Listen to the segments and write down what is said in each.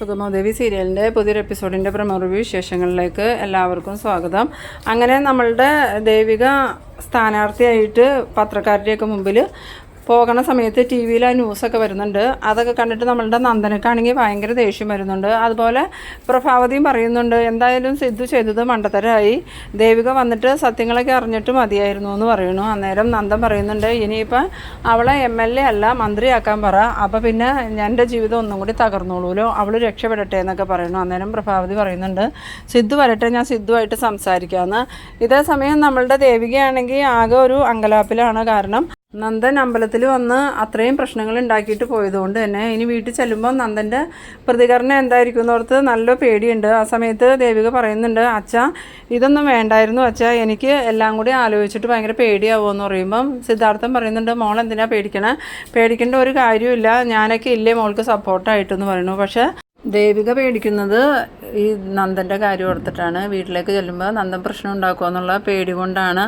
സുഗമോദേവി സീരിയലിന്റെ പുതിയൊരു എപ്പിസോഡിന്റെ promo review വിശേഷങ്ങളിലേക്ക് എല്ലാവർക്കും സ്വാഗതം. അങ്ങനെ നമ്മളുടെ ദൈവിക സ്ഥാനാർത്ഥിയായിട്ട് പത്രക്കാരുടെയൊക്കെ മുമ്പിൽ പോകണ സമയത്ത് ടി വിയിൽ ആ ന്യൂസൊക്കെ വരുന്നുണ്ട്. അതൊക്കെ കണ്ടിട്ട് നമ്മളുടെ നന്ദനക്കാണെങ്കിൽ ഭയങ്കര ദേഷ്യം വരുന്നുണ്ട്. അതുപോലെ പ്രഭാവതിയും പറയുന്നുണ്ട് എന്തായാലും സിദ്ധു ചെയ്തത് മണ്ടത്തരമായി ദേവിക വന്നിട്ട് സത്യങ്ങളൊക്കെ അറിഞ്ഞിട്ട് മതിയായിരുന്നു എന്ന് പറയുന്നു. അന്നേരം നന്ദൻ പറയുന്നുണ്ട് ഇനിയിപ്പോൾ അവളെ എം എൽ എ അല്ല മന്ത്രിയാക്കാൻ പറ. അപ്പോൾ പിന്നെ എന്റെ ജീവിതം ഒന്നും കൂടി തകർന്നോളൂലോ. അവൾ രക്ഷപ്പെടട്ടെ എന്നൊക്കെ പറയുന്നു. അന്നേരം പ്രഭാവതി പറയുന്നുണ്ട് സിദ്ധു വരട്ടെ ഞാൻ സിദ്ധുവായിട്ട് സംസാരിക്കാമെന്ന് ഇതേ സമയം നമ്മളുടെ ദേവികയാണെങ്കിൽ ആകെ ഒരു അങ്കലാപ്പിലാണ് കാരണം നന്ദൻ അമ്പലത്തിൽ വന്ന് അത്രയും പ്രശ്നങ്ങൾ ഉണ്ടാക്കിയിട്ട് പോയതുകൊണ്ട് തന്നെ ഇനി വീട്ടിൽ ചെല്ലുമ്പോൾ നന്ദന്റെ പ്രതികരണം എന്തായിരിക്കും എന്നോർത്ത് നല്ല പേടിയുണ്ട്. ആ സമയത്ത് ദേവിക പറയുന്നുണ്ട് അച്ഛ ഇതൊന്നും വേണ്ടായിരുന്നു അച്ഛ എനിക്ക് എല്ലാം കൂടി ആലോചിച്ചിട്ട് ഭയങ്കര പേടിയാവുമെന്ന് പറയുമ്പം സിദ്ധാർത്ഥൻ പറയുന്നുണ്ട് മോൾ എന്തിനാ പേടിക്കണേ? പേടിക്കേണ്ട ഒരു കാര്യമില്ല ഞാനൊക്കെ ഇല്ലേ മോൾക്ക് സപ്പോർട്ടായിട്ടെന്ന് പറയുന്നു. പക്ഷേ ദേവിക പേടിക്കുന്നത് ഈ നന്ദന്റെ കാര്യം ഓർത്തിട്ടാണ്. വീട്ടിലേക്ക് ചെല്ലുമ്പോൾ നന്ദൻ പ്രശ്നം ഉണ്ടാക്കുമോ എന്നുള്ള പേടി കൊണ്ടാണ്.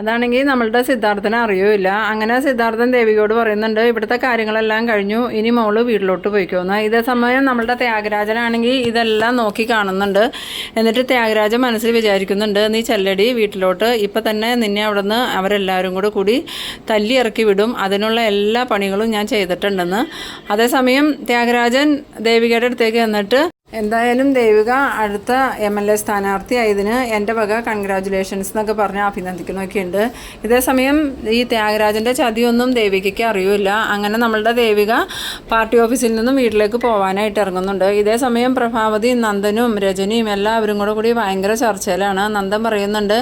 അതാണെങ്കിൽ നമ്മളുടെ സിദ്ധാർത്ഥനെ അറിയൂല അങ്ങനെ സിദ്ധാർത്ഥൻ ദേവികയോട് പറയുന്നുണ്ട് ഇവിടുത്തെ കാര്യങ്ങളെല്ലാം കഴിഞ്ഞു ഇനി മോൾ വീട്ടിലോട്ട് പോയിക്കോന്ന് ഇതേ സമയം നമ്മളുടെ ത്യാഗരാജനാണെങ്കിൽ ഇതെല്ലാം നോക്കി കാണുന്നുണ്ട്. എന്നിട്ട് ത്യാഗരാജൻ മനസ്സിൽ വിചാരിക്കുന്നുണ്ട് നീ ചെല്ലടി വീട്ടിലോട്ട്. ഇപ്പം തന്നെ നിന്നെ അവിടുന്ന് അവരെല്ലാവരും കൂടെ കൂടി തല്ലി ഇറക്കി വിടും. അതിനുള്ള എല്ലാ പണികളും ഞാൻ ചെയ്തിട്ടുണ്ടെന്ന്. അതേസമയം ത്യാഗരാജൻ ദേവികയുടെ അടുത്തേക്ക് എന്നിട്ട് എന്തായാലും ദേവിക അടുത്ത എം എൽ എ സ്ഥാനാർത്ഥിയായതിന് എന്റെ വക കൺഗ്രാജുലേഷൻസ് എന്നൊക്കെ പറഞ്ഞ് അഭിനന്ദിക്കുന്നൊക്കെ ഉണ്ട് ഇതേസമയം ഈ ത്യാഗരാജന്റെ ചതിയൊന്നും ദേവികയ്ക്ക് അറിയില്ല. അങ്ങനെ നമ്മളുടെ ദേവിക പാർട്ടി ഓഫീസിൽ നിന്നും വീട്ടിലേക്ക് പോകാനായിട്ട് ഇറങ്ങുന്നുണ്ട്. ഇതേസമയം പ്രഭാവതി നന്ദനും രജനിയും എല്ലാവരും കൂടെ കൂടി ഭയങ്കര ചർച്ചയിലാണ്. നന്ദൻ പറയുന്നുണ്ട്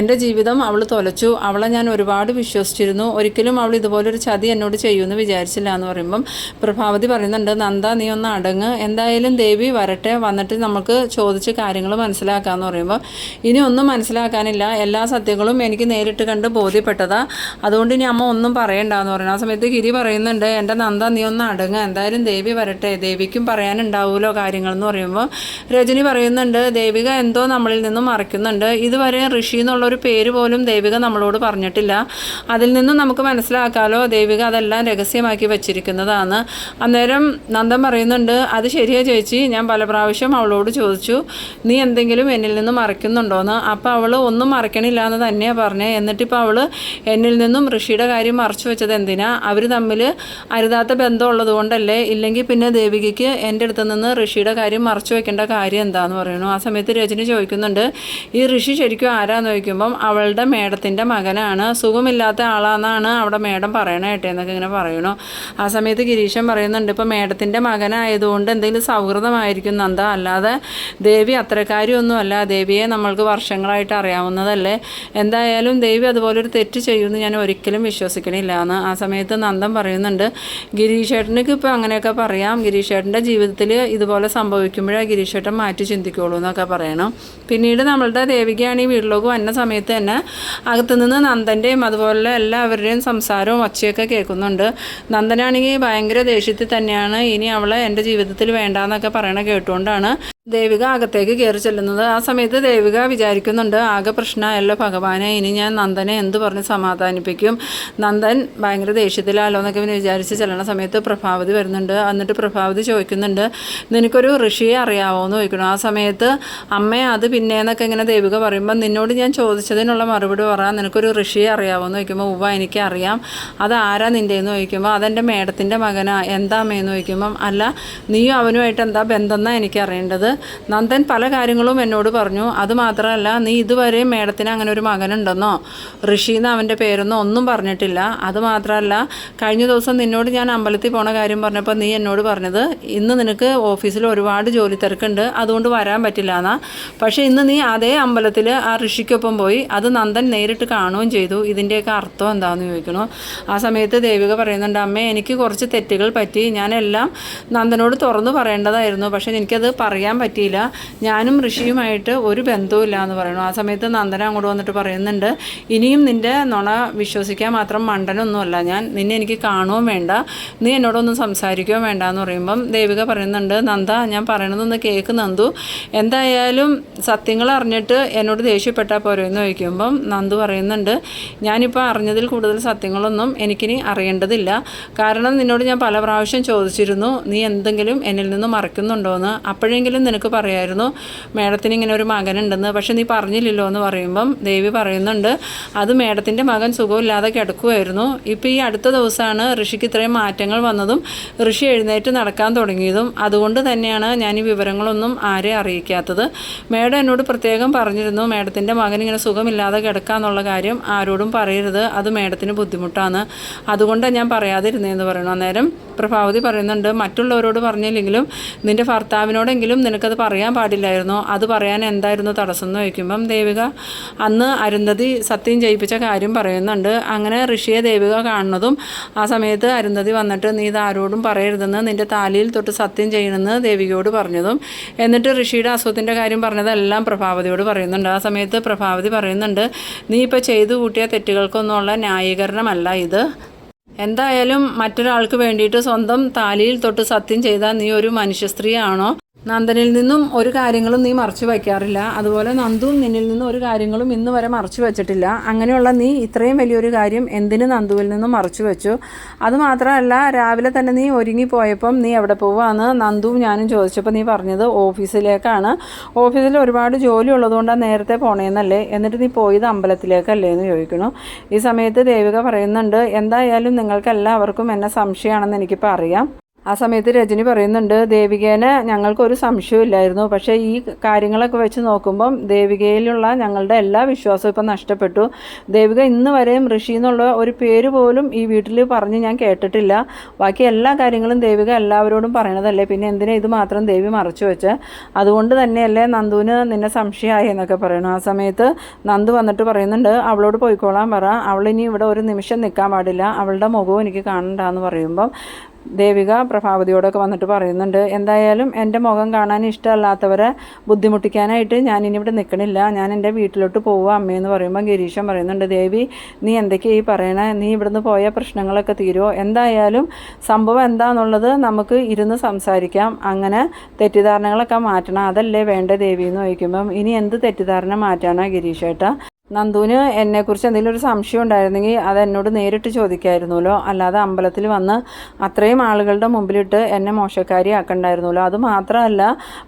എന്റെ ജീവിതം അവൾ തൊലച്ചു. അവളെ ഞാൻ ഒരുപാട് വിശ്വസിച്ചിരുന്നു. ഒരിക്കലും അവൾ ഇതുപോലൊരു ചതി എന്നോട് ചെയ്യുമെന്ന് വിചാരിച്ചില്ല എന്ന് പറയുമ്പം പ്രഭാവതി പറയുന്നുണ്ട് നന്ദ നീ ഒന്ന് അടങ്ങ്. എന്തായാലും ദേവി വരട്ടെ. വന്നിട്ട് നമുക്ക് ചോദിച്ച് കാര്യങ്ങൾ മനസ്സിലാക്കാമെന്ന് പറയുമ്പോൾ ഇനി ഒന്നും മനസ്സിലാക്കാനില്ല. എല്ലാ സത്യങ്ങളും എനിക്ക് നേരിട്ട് കണ്ട് ബോധ്യപ്പെട്ടതാ. അതുകൊണ്ട് ഇനി അമ്മ ഒന്നും പറയണ്ടെന്ന് പറയുന്നു ആ സമയത്ത് ഗിരി പറയുന്നുണ്ട് എന്റെ നന്ദ നീ ഒന്ന് അടങ്ങുക എന്തായാലും ദേവി വരട്ടെ. ദേവിക്കും പറയാനുണ്ടാവുമല്ലോ കാര്യങ്ങൾ എന്ന് പറയുമ്പോൾ രജനി പറയുന്നുണ്ട് ദേവിക എന്തോ നമ്മളിൽ നിന്നും മറയ്ക്കുന്നുണ്ട് ഇതുവരെ ഋഷി എന്നുള്ളൊരു പേര് പോലും ദേവിക നമ്മളോട് പറഞ്ഞിട്ടില്ല. അതിൽ നിന്നും നമുക്ക് മനസ്സിലാക്കാലോ? ദേവിക അതെല്ലാം രഹസ്യമാക്കി വെച്ചിരിക്കുന്നതാണ്. അന്നേരം നന്ദൻ പറയുന്നുണ്ട് അത് ശരിയാ ചേച്ചി. ഞാൻ പല പ്രാവശ്യം അവളോട് ചോദിച്ചു നീ എന്തെങ്കിലും എന്നിൽ നിന്ന് മറയ്ക്കുന്നുണ്ടോയെന്ന് അപ്പോൾ അവൾ ഒന്നും മറയ്ക്കണില്ല എന്ന് തന്നെയാണ് പറഞ്ഞത് എന്നിട്ടിപ്പോൾ അവൾ എന്നിൽ നിന്നും ഋഷിയുടെ കാര്യം മറച്ചു വെച്ചത് എന്തിനാ? അവർ തമ്മിൽ അരുതാത്ത ബന്ധമുള്ളത് കൊണ്ടല്ലേ? ഇല്ലെങ്കിൽ പിന്നെ ദേവികയ്ക്ക് എന്റെ അടുത്ത് നിന്ന് ഋഷിയുടെ കാര്യം മറച്ചു വെക്കേണ്ട കാര്യം എന്താന്ന് പറയുന്നു. ആ സമയത്ത് രജനി ചോദിക്കുന്നുണ്ട് ഈ ഋഷി ശരിക്കും ആരാന്ന് ചോദിക്കുമ്പം അവളുടെ മേഡത്തിന്റെ മകനാണ്. സുഖമില്ലാത്ത ആളാണെന്നാണ് അവിടെ മേഡം പറയണേ കേട്ടെ എന്നൊക്കെ ഇങ്ങനെ പറയണു ആ സമയത്ത് ഗിരീശൻ പറയുന്നുണ്ട് ഇപ്പോൾ മേഡത്തിന്റെ മകനായതുകൊണ്ട് എന്തെങ്കിലും സൗഹൃദമായിരിക്കും നന്ദ അല്ലാതെ ദേവി അത്രക്കാരിയൊന്നുമല്ല ദേവിയെ നമ്മൾക്ക് വർഷങ്ങളായിട്ട് അറിയാവുന്നതല്ലേ. എന്തായാലും ദേവി അതുപോലൊരു തെറ്റ് ചെയ്യുമെന്ന് ഞാൻ ഒരിക്കലും വിശ്വസിക്കണില്ല എന്ന് ആ സമയത്ത് നന്ദൻ പറയുന്നുണ്ട്. ഗിരീഷേട്ടനക്ക് ഇപ്പോൾ അങ്ങനെയൊക്കെ പറയാം. ഗിരീഷേട്ടന്റെ ജീവിതത്തിൽ ഇതുപോലെ സംഭവിക്കുമ്പോഴേ ഗിരീഷേട്ടൻ മാറ്റി ചിന്തിക്കുള്ളൂ എന്നൊക്കെ പറയണം. പിന്നീട് നമ്മളുടെ ദേവികയാണ് ഈ വീട്ടിലേക്ക് വന്ന സമയത്ത് തന്നെ അകത്തുനിന്ന് നന്ദന്റെയും അതുപോലെ എല്ലാവരുടെയും സംസാരവും ഒച്ചയൊക്കെ കേൾക്കുന്നുണ്ട്. നന്ദനാണെങ്കിൽ ഭയങ്കര ദേഷ്യത്തിൽ തന്നെയാണ്. ഇനി അവളെ എന്റെ ജീവിതത്തിൽ വേണ്ടാന്നൊക്കെ പറയണ കേട്ടുകൊണ്ടാണ് ദേവിക അകത്തേക്ക് കയറി ചെല്ലുന്നത്. ആ സമയത്ത് ദേവിക വിചാരിക്കുന്നുണ്ട് ആകെ പ്രശ്നമായല്ലോ ഭഗവാനെ ഇനി ഞാൻ നന്ദനെ എന്ത് പറഞ്ഞ് സമാധാനിപ്പിക്കും? നന്ദൻ ഭയങ്കര ദേഷ്യത്തിലാലോ എന്നൊക്കെ ഇവന് വിചാരിച്ച് ചെല്ലണ സമയത്ത് പ്രഭാവതി വരുന്നുണ്ട്. എന്നിട്ട് പ്രഭാവതി ചോദിക്കുന്നുണ്ട് നിനക്കൊരു ഋഷിയെ അറിയാവോ എന്ന് ചോദിക്കണം ആ സമയത്ത് അമ്മയെ അത് പിന്നേന്നൊക്കെ ഇങ്ങനെ ദേവിക പറയുമ്പോൾ നിന്നോട് ഞാൻ ചോദിച്ചതിനുള്ള മറുപടി പറ. നിനക്കൊരു ഋഷിയെ അറിയാവോ എന്ന് ചോദിക്കുമ്പോൾ ഉവ്വ എനിക്ക് അറിയാം അത് ആരാ നിന്റെയെന്ന് ചോദിക്കുമ്പോൾ അതെന്റെ മേഡത്തിന്റെ മകനാ. എന്താ അമ്മയെന്ന് ചോദിക്കുമ്പം അല്ല നീയും അവനുമായിട്ട് എന്താ ബന്ധം എന്നാണ് എനിക്കറിയേണ്ടത്. നന്ദൻ പല കാര്യങ്ങളും എന്നോട് പറഞ്ഞു. അതുമാത്രമല്ല നീ ഇതുവരെ മേഡത്തിന് അങ്ങനെ ഒരു മകനുണ്ടെന്നോ ഋഷി എന്ന് അവന്റെ പേരൊന്നും ഒന്നും പറഞ്ഞിട്ടില്ല. അതുമാത്രമല്ല കഴിഞ്ഞ ദിവസം നിന്നോട് ഞാൻ അമ്പലത്തിൽ പോണ കാര്യം പറഞ്ഞപ്പോൾ നീ എന്നോട് പറഞ്ഞത് ഇന്ന് നിനക്ക് ഓഫീസിൽ ഒരുപാട് ജോലി തിരക്കുണ്ട് അതുകൊണ്ട് വരാൻ പറ്റില്ല എന്നാ പക്ഷേ ഇന്ന് നീ അതേ അമ്പലത്തിൽ ആ ഋഷിക്കൊപ്പം പോയി അത് നന്ദൻ നേരിട്ട് കാണുകയും ചെയ്തു. ഇതിന്റെയൊക്കെ അർത്ഥം എന്താണെന്ന് ചോദിക്കണു. ആ സമയത്ത് ദേവിക പറയുന്നുണ്ട് അമ്മേ എനിക്ക് കുറച്ച് തെറ്റുകൾ പറ്റി. ഞാനെല്ലാം നന്ദനോട് തുറന്നു പറയേണ്ടതായിരുന്നു. പക്ഷേ എനിക്കത് പറയാൻ പറ്റിയില്ല. ഞാനും ഋഷിയുമായിട്ട് ഒരു ബന്ധവുമില്ല എന്ന് പറയുന്നു. ആ സമയത്ത് നന്ദന അങ്ങോട്ട് വന്നിട്ട് പറയുന്നുണ്ട് ഇനിയും നിന്റെ നുണ വിശ്വസിക്കാൻ മാത്രം മണ്ടനൊന്നുമല്ല. ഞാൻ നിന്നെ എനിക്ക് കാണുകയും വേണ്ട. നീ എന്നോടൊന്നും സംസാരിക്കുകയും വേണ്ട എന്ന് പറയുമ്പം ദേവിക പറയുന്നുണ്ട് നന്ദ ഞാൻ പറയണതൊന്ന് കേക്ക് നന്ദു. എന്തായാലും സത്യങ്ങൾ അറിഞ്ഞിട്ട് എന്നോട് ദേഷ്യപ്പെട്ടാൽ പോരെന്ന് ചോദിക്കുമ്പം നന്ദു പറയുന്നുണ്ട് ഞാനിപ്പോൾ അറിഞ്ഞതിൽ കൂടുതൽ സത്യങ്ങളൊന്നും എനിക്കിനി അറിയേണ്ടതില്ല. കാരണം നിന്നോട് ഞാൻ പല പ്രാവശ്യം ചോദിച്ചിരുന്നു. നീ എന്തെങ്കിലും എന്നിൽ നിന്ന് മറക്കുന്നുണ്ടോ എന്ന് അപ്പോഴെങ്കിലും പറയായിരുന്നു മേഡത്തിന് ഇങ്ങനെ ഒരു മകനുണ്ടെന്ന് പക്ഷെ നീ പറഞ്ഞില്ലല്ലോ എന്ന് പറയുമ്പം ദേവി പറയുന്നുണ്ട് അത് മേഡത്തിന്റെ മകൻ സുഖമില്ലാതെ കിടക്കുമായിരുന്നു ഇപ്പോൾ ഈ അടുത്ത ദിവസമാണ് ഋഷിക്ക് ഇത്രയും മാറ്റങ്ങൾ വന്നതും ഋഷി എഴുന്നേറ്റ് നടക്കാൻ തുടങ്ങിയതും. അതുകൊണ്ട് തന്നെയാണ് ഞാൻ ഈ വിവരങ്ങളൊന്നും ആരെ അറിയിക്കാത്തത്. മേഡം എന്നോട് പ്രത്യേകം പറഞ്ഞിരുന്നു മേഡത്തിന്റെ മകൻ ഇങ്ങനെ സുഖമില്ലാതെ കിടക്കാന്നുള്ള കാര്യം ആരോടും പറയരുത്. അത് മേഡത്തിന് ബുദ്ധിമുട്ടാണ്. അതുകൊണ്ടാണ് ഞാൻ പറയാതിരുന്നതെന്ന് പറയുന്നു. അന്നേരം പ്രഭാവതി പറയുന്നുണ്ട് മറ്റുള്ളവരോട് പറഞ്ഞില്ലെങ്കിലും നിന്റെ ഭർത്താവിനോടെങ്കിലും നിനക്കത് പറയാൻ പാടില്ലായിരുന്നോ? അത് പറയാൻ എന്തായിരുന്നു തടസ്സം എന്ന് ചോദിക്കുമ്പം ദേവിക അന്ന് അരുന്ധതി സത്യം ചെയ്യിപ്പിച്ച കാര്യം പറയുന്നുണ്ട്. അങ്ങനെ ഋഷിയെ ദേവിക കാണുന്നതും ആ സമയത്ത് അരുന്ധതി വന്നിട്ട് നീ ഇത് ആരോടും പറയരുതെന്ന് നിന്റെ താലിയിൽ തൊട്ട് സത്യം ചെയ്യണമെന്ന് ദേവികയോട് പറഞ്ഞതും. എന്നിട്ട് ഋഷിയുടെ അസുഖത്തിന്റെ കാര്യം പറഞ്ഞതെല്ലാം പ്രഭാവതിയോട് പറയുന്നുണ്ട്. ആ സമയത്ത് പ്രഭാവതി പറയുന്നുണ്ട് നീ ഇപ്പോൾ ചെയ്തു കൂട്ടിയ തെറ്റുകൾക്കൊന്നുമുള്ള ന്യായീകരണമല്ല ഇത്. എന്തായാലും മറ്റൊരാൾക്ക് വേണ്ടിയിട്ട് സ്വന്തം താലിയിൽ തൊട്ട് സത്യം ചെയ്താൽ നീ ഒരു മനുഷ്യ സ്ത്രീയാണോ നന്ദനിൽ നിന്നും ഒരു കാര്യങ്ങളും നീ മറച്ചു വയ്ക്കാറില്ല. അതുപോലെ നന്ദുവും നിന്നിൽ നിന്നും ഒരു കാര്യങ്ങളും ഇന്ന് വരെ മറച്ചു വെച്ചിട്ടില്ല. അങ്ങനെയുള്ള നീ ഇത്രയും വലിയൊരു കാര്യം എന്തിന് നന്ദുവിൽ നിന്നും മറച്ചു വെച്ചു? അതുമാത്രമല്ല രാവിലെ തന്നെ നീ ഒരുങ്ങിപ്പോയപ്പം നീ എവിടെ പോവാന്ന് നന്ദുവും ഞാനും ചോദിച്ചപ്പോൾ നീ പറഞ്ഞത് ഓഫീസിലേക്കാണ്. ഓഫീസിൽ ഒരുപാട് ജോലി ഉള്ളതുകൊണ്ടാണ് നേരത്തെ പോണേന്നല്ലേ? എന്നിട്ട് നീ പോയത് അമ്പലത്തിലേക്കല്ലേ എന്ന് ചോദിക്കുന്നു. ഈ സമയത്ത് ദേവിക പറയുന്നുണ്ട് എന്തായാലും നിങ്ങൾക്കെല്ലാവർക്കും എന്നെ സംശയമാണെന്ന് എനിക്കിപ്പോൾ അറിയാം. ആ സമയത്ത് രജനി പറയുന്നുണ്ട് ദേവികേനെ ഞങ്ങൾക്കൊരു സംശയമില്ലായിരുന്നു പക്ഷേ ഈ കാര്യങ്ങളൊക്കെ വെച്ച് നോക്കുമ്പം ദേവികയിലുള്ള ഞങ്ങളുടെ എല്ലാ വിശ്വാസവും ഇപ്പം നഷ്ടപ്പെട്ടു. ദേവിക ഇന്ന് വരെയും ഋഷി എന്നുള്ള ഒരു പേര് പോലും ഈ വീട്ടിൽ പറഞ്ഞ് ഞാൻ കേട്ടിട്ടില്ല. ബാക്കി എല്ലാ കാര്യങ്ങളും ദേവിക എല്ലാവരോടും പറയണതല്ലേ? പിന്നെ എന്തിനാ ഇത് മാത്രം ദേവി മറച്ചു വെച്ച്? അതുകൊണ്ട് തന്നെയല്ലേ നന്ദുവിന് നിന്നെ സംശയമായി എന്നൊക്കെ പറയണു ആ സമയത്ത് നന്ദു വന്നിട്ട് പറയുന്നുണ്ട് അവളോട് പോയിക്കോളാൻ പറ. അവളിനി ഇവിടെ ഒരു നിമിഷം നിൽക്കാൻ പാടില്ല. അവളുടെ മുഖവും എനിക്ക് കാണണ്ട എന്ന് പറയുമ്പം ദേവിക പ്രഭാവതിയോടൊക്കെ വന്നിട്ട് പറയുന്നുണ്ട് എന്തായാലും എന്റെ മുഖം കാണാൻ ഇഷ്ടമല്ലാത്തവരെ ബുദ്ധിമുട്ടിക്കാനായിട്ട് ഞാൻ ഇനി ഇവിടെ നിൽക്കണില്ല. ഞാൻ എന്റെ വീട്ടിലോട്ട് പോവുക അമ്മയെന്ന് പറയുമ്പോൾ ഗിരീശൻ പറയുന്നുണ്ട് ദേവി നീ എന്തൊക്കെയാ ഈ പറയണേ? നീ ഇവിടുന്ന് പോയ പ്രശ്നങ്ങളൊക്കെ തീരുമോ എന്തായാലും സംഭവം എന്താണെന്നുള്ളത് നമുക്ക് ഇരുന്ന് സംസാരിക്കാം. അങ്ങനെ തെറ്റിദ്ധാരണകളൊക്കെ മാറ്റണം. അതല്ലേ വേണ്ട ദേവി എന്ന് ചോദിക്കുമ്പം ഇനി എന്ത് തെറ്റിദ്ധാരണ മാറ്റാനാണ് ഗിരീഷേട്ടാ? നന്ദുവിന് എന്നെക്കുറിച്ച് എന്തെങ്കിലും ഒരു സംശയം ഉണ്ടായിരുന്നെങ്കിൽ അത് എന്നോട് നേരിട്ട് ചോദിക്കായിരുന്നല്ലോ. അല്ലാതെ അമ്പലത്തിൽ വന്ന് അത്രയും ആളുകളുടെ മുമ്പിലിട്ട് എന്നെ മോശക്കാരി ആക്കണ്ടായിരുന്നല്ലോ അത് മാത്രമല്ല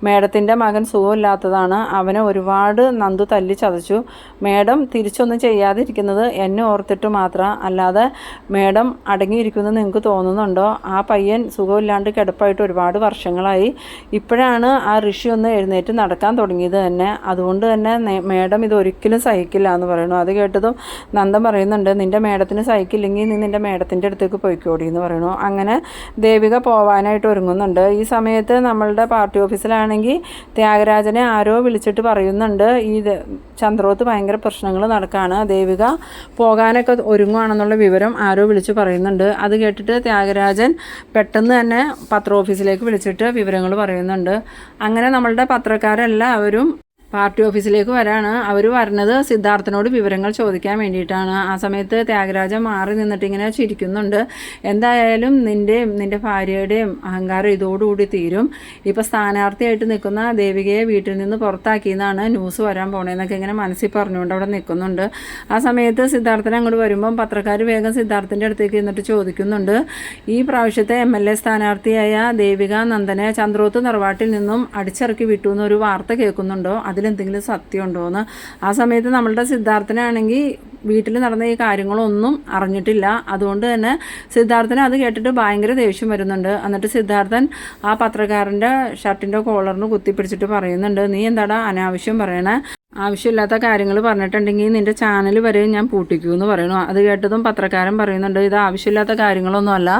മേഡത്തിന്റെ മകൻ സുഖമില്ലാത്തതാണ്. അവനെ ഒരുപാട് നന്ദു തല്ലി ചതച്ചു. മേഡം തിരിച്ചൊന്നും ചെയ്യാതിരിക്കുന്നത് എന്നെ ഓർത്തിട്ട് മാത്രം. അല്ലാതെ മേഡം അടങ്ങിയിരിക്കുന്നത് നിങ്ങൾക്ക് തോന്നുന്നുണ്ടോ? ആ പയ്യൻ സുഖമില്ലാണ്ട് കിടപ്പായിട്ട് ഒരുപാട് വർഷങ്ങളായി. ഇപ്പോഴാണ് ആ ഋഷി ഒന്ന് എഴുന്നേറ്റ് നടക്കാൻ തുടങ്ങിയത് തന്നെ. അതുകൊണ്ട് തന്നെ മേഡം ഇത് ഒരിക്കലും സഹിക്കില്ല എന്ന് പറയുന്നു. അത് കേട്ടതും നന്ദൻ പറയുന്നുണ്ട് നിന്റെ മേഡത്തിന് സഹിക്കില്ലെങ്കിൽ നീ നിന്റെ മേഡത്തിന്റെ അടുത്തേക്ക് പോയിക്കോടി എന്ന് പറയുന്നു. അങ്ങനെ ദേവിക പോവാനായിട്ട് ഒരുങ്ങുന്നുണ്ട്. ഈ സമയത്ത് നമ്മളുടെ പാർട്ടി ഓഫീസിലാണെങ്കിൽ ത്യാഗരാജനെ ആരോ വിളിച്ചിട്ട് പറയുന്നുണ്ട്. ഈ ചന്ദ്രോത്ത് ഭയങ്കര പ്രശ്നങ്ങൾ നടക്കുകയാണ് ദേവിക പോകാനൊക്കെ ഒരുങ്ങുകയാണെന്നുള്ള വിവരം ആരോ വിളിച്ച് പറയുന്നുണ്ട്. അത് കേട്ടിട്ട് ത്യാഗരാജൻ പെട്ടെന്ന് തന്നെ പത്ര ഓഫീസിലേക്ക് വിളിച്ചിട്ട് വിവരങ്ങൾ പറയുന്നുണ്ട്. അങ്ങനെ നമ്മളുടെ പത്രക്കാരെല്ലാവരും പാർട്ടി ഓഫീസിലേക്ക് വരാണ്. അവർ വരണത് സിദ്ധാർത്ഥനോട് വിവരങ്ങൾ ചോദിക്കാൻ വേണ്ടിയിട്ടാണ്. ആ സമയത്ത് ത്യാഗരാജൻ മാറി നിന്നിട്ട് ഇങ്ങനെ ചിരിക്കുന്നുണ്ട്. എന്തായാലും നിന്റെയും നിന്റെ ഭാര്യയുടെയും അഹങ്കാരം ഇതോടുകൂടി തീരും. ഇപ്പോൾ സ്ഥാനാർത്ഥിയായിട്ട് നിൽക്കുന്ന ദേവികയെ വീട്ടിൽ നിന്ന് പുറത്താക്കിയെന്നാണ് ന്യൂസ് വരാൻ പോണേന്നൊക്കെ ഇങ്ങനെ മനസ്സിൽ പറഞ്ഞുകൊണ്ട് അവിടെ നിൽക്കുന്നുണ്ട്. ആ സമയത്ത് സിദ്ധാർത്ഥൻ അങ്ങോട്ട് വരുമ്പം പത്രക്കാർ വേഗം സിദ്ധാർത്ഥന്റെ അടുത്തേക്ക് നിന്നിട്ട് ചോദിക്കുന്നുണ്ട്. ഈ പ്രാവശ്യത്തെ എം എൽ എ സ്ഥാനാർത്ഥിയായ ദേവിക നന്ദനെ ചന്ദ്രോത്ത് നിർവാട്ടിൽ നിന്നും അടിച്ചിറക്കി വിട്ടു എന്നൊരു വാർത്ത കേൾക്കുന്നുണ്ടോ? അതിലെന്തെങ്കിലും സത്യമുണ്ടോ എന്ന് ആ സമയത്ത് നമ്മളുടെ സിദ്ധാർത്ഥനാണെങ്കിൽ വീട്ടിൽ നടന്ന ഈ കാര്യങ്ങളൊന്നും അറിഞ്ഞിട്ടില്ല. അതുകൊണ്ട് തന്നെ സിദ്ധാർത്ഥന് അത് കേട്ടിട്ട് ഭയങ്കര ദേഷ്യം വരുന്നുണ്ട്. എന്നിട്ട് സിദ്ധാർത്ഥൻ ആ പത്രക്കാരന്റെ ഷർട്ടിന്റെ കോളറിന് കുത്തിപ്പിടിച്ചിട്ട് പറയുന്നുണ്ട് നീ എന്താടാ അനാവശ്യം പറയണേ? ആവശ്യമില്ലാത്ത കാര്യങ്ങൾ പറഞ്ഞിട്ടുണ്ടെങ്കിൽ നിന്റെ ചാനൽ വരെ ഞാൻ പൂട്ടിക്കൂ എന്ന് പറയുന്നു. അത് കേട്ടതും പത്രക്കാരൻ പറയുന്നുണ്ട് ഇത് ആവശ്യമില്ലാത്ത കാര്യങ്ങളൊന്നുമല്ല.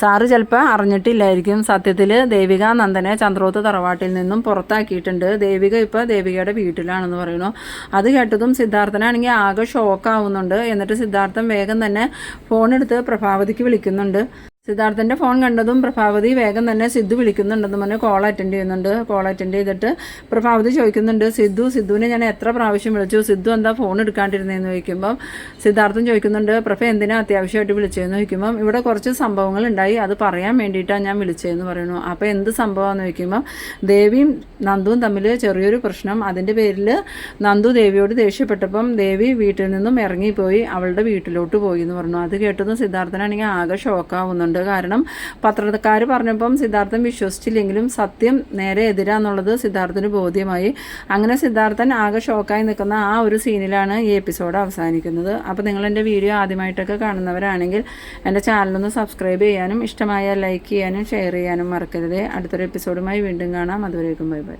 സാറ് ചിലപ്പോൾ അറിഞ്ഞിട്ടില്ലായിരിക്കും. സത്യത്തിൽ ദേവിക നന്ദനെ ചന്ദ്രോത്ത് തറവാട്ടിൽ നിന്നും പുറത്താക്കിയിട്ടുണ്ട്. ദേവിക ഇപ്പോൾ ദേവികയുടെ വീട്ടിലാണെന്ന് പറയുന്നു. അത് കേട്ടതും സിദ്ധാർത്ഥനാണെങ്കിൽ ആകെ ഷോക്കാവുന്നുണ്ട് എന്നിട്ട് സിദ്ധാർത്ഥൻ വേഗം തന്നെ ഫോണെടുത്ത് പ്രഭാവതിക്ക് വിളിക്കുന്നുണ്ട്. സിദ്ധാർത്ഥന്റെ ഫോൺ കണ്ടതും പ്രഭാവതി വേഗം തന്നെ സിദ്ധു വിളിക്കുന്നുണ്ടെന്ന് പറഞ്ഞ് കോൾ അറ്റൻഡ് ചെയ്യുന്നുണ്ട്. കോൾ അറ്റൻഡ് ചെയ്തിട്ട് പ്രഭാവതി ചോദിക്കുന്നുണ്ട് സിദ്ധു സിദ്ധുവിനെ ഞാൻ എത്ര പ്രാവശ്യം വിളിച്ചു? സിദ്ധു എന്താ ഫോൺ എടുക്കാണ്ടിരുന്നതെന്ന് ചോദിക്കുമ്പം സിദ്ധാർത്ഥൻ ചോദിക്കുന്നുണ്ട് പ്രഭ എന്തിനാ അത്യാവശ്യമായിട്ട് വിളിച്ചതെന്ന് ചോദിക്കുമ്പം ഇവിടെ കുറച്ച് സംഭവങ്ങൾ ഉണ്ടായി അത് പറയാൻ വേണ്ടിയിട്ടാണ് ഞാൻ വിളിച്ചതെന്ന് പറയുന്നു. അപ്പോൾ എന്ത് സംഭവമാണെന്ന് ചോദിക്കുമ്പം ദേവിയും നന്ദുവും തമ്മിൽ ചെറിയൊരു പ്രശ്നം. അതിന്റെ പേരിൽ നന്ദു ദേവിയോട് ദേഷ്യപ്പെട്ടപ്പം ദേവി വീട്ടിൽ നിന്നും ഇറങ്ങിപ്പോയി അവളുടെ വീട്ടിലോട്ട് പോയി എന്ന് പറഞ്ഞു. അത് കേട്ടതും സിദ്ധാർത്ഥനാണെങ്കിൽ ആകെ ഷോക്കാവുന്നുണ്ട് കാരണം പത്രക്കാർ പറഞ്ഞപ്പം സിദ്ധാർത്ഥൻ വിശ്വസിച്ചില്ലെങ്കിലും സത്യം നേരെ എതിരാന്നുള്ളത് സിദ്ധാർത്ഥന് ബോധ്യമായി. അങ്ങനെ സിദ്ധാർത്ഥൻ ആകെ ഷോക്കായി നിൽക്കുന്ന ആ ഒരു സീനിലാണ് ഈ എപ്പിസോഡ് അവസാനിക്കുന്നത്. അപ്പോൾ നിങ്ങൾ എന്റെ വീഡിയോ ആദ്യമായിട്ടൊക്കെ കാണുന്നവരാണെങ്കിൽ എന്റെ ചാനലൊന്ന് സബ്സ്ക്രൈബ് ചെയ്യാനും ഇഷ്ടമായ ലൈക്ക് ചെയ്യാനും ഷെയർ ചെയ്യാനും മറക്കരുത്. അടുത്തൊരു എപ്പിസോഡുമായി വീണ്ടും കാണാം. അതുവരേക്കും ബൈ ബൈ.